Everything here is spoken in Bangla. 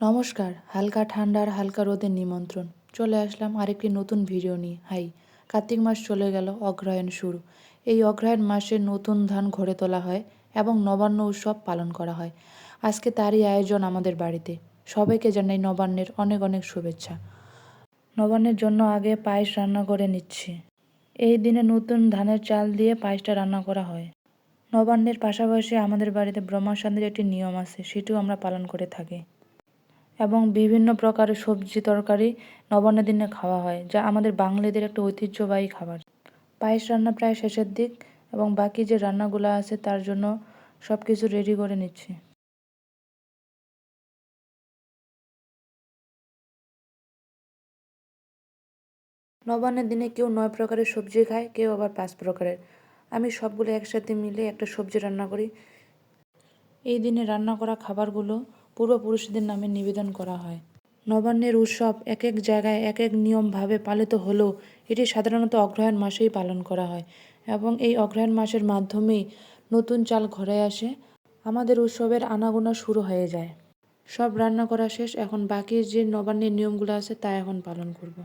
নমস্কার, হালকা ঠান্ডার হালকা রোদের নিমন্ত্রণ। চলে আসলাম আরেকটি নতুন ভিডিও নিয়ে। হাই, কার্তিক মাস চলে গেল, অগ্রহায়ণ শুরু। এই অগ্রহায়ণ মাসে নতুন ধান ঘরে তোলা হয় এবং নবান্ন উৎসব পালন করা হয়। আজকে তারই আয়োজন আমাদের বাড়িতে। সবাইকে জানাই নবান্নের অনেক অনেক শুভেচ্ছা। নবান্নের জন্য আগে পায়েস রান্না করে নিচ্ছি। এই দিনে নতুন ধানের চাল দিয়ে পায়েসটা রান্না করা হয়। নবান্নের পাশাপাশি আমাদের বাড়িতে ব্রহ্মাসান্দের একটি নিয়ম আছে, সেটিও আমরা পালন করে থাকি। এবং বিভিন্ন প্রকারের সবজি তরকারি নবান্নের দিনে খাওয়া হয়, যা আমাদের বাঙালিদের একটা ঐতিহ্যবাহী খাবার। পায়েস রান্না প্রায় শেষের দিক এবং বাকি যে রান্নাগুলো আছে তার জন্য সব কিছু রেডি করে নিচ্ছি। নবান্নের দিনে কেউ নয় প্রকারের সবজি খায়, কেউ আবার পাঁচ প্রকারের। আমি সবগুলো একসাথে মিলে একটা সবজি রান্না করি। এই দিনে রান্না করা খাবারগুলো পূর্বপুরুষদের নামে নিবেদন করা হয়। নবান্নের উৎসব এক এক জায়গায় এক এক নিয়মভাবে পালিত হলেও এটি সাধারণত অগ্রহায়ণ মাসেই পালন করা হয় এবং এই অগ্রহায়ণ মাসের মাধ্যমেই নতুন চাল ঘরে আসে। আমাদের উৎসবের আনাগোনা শুরু হয়ে যায়। সব রান্না করা শেষ, এখন বাকি যে নবান্নের নিয়মগুলো আছে তা এখন পালন করব।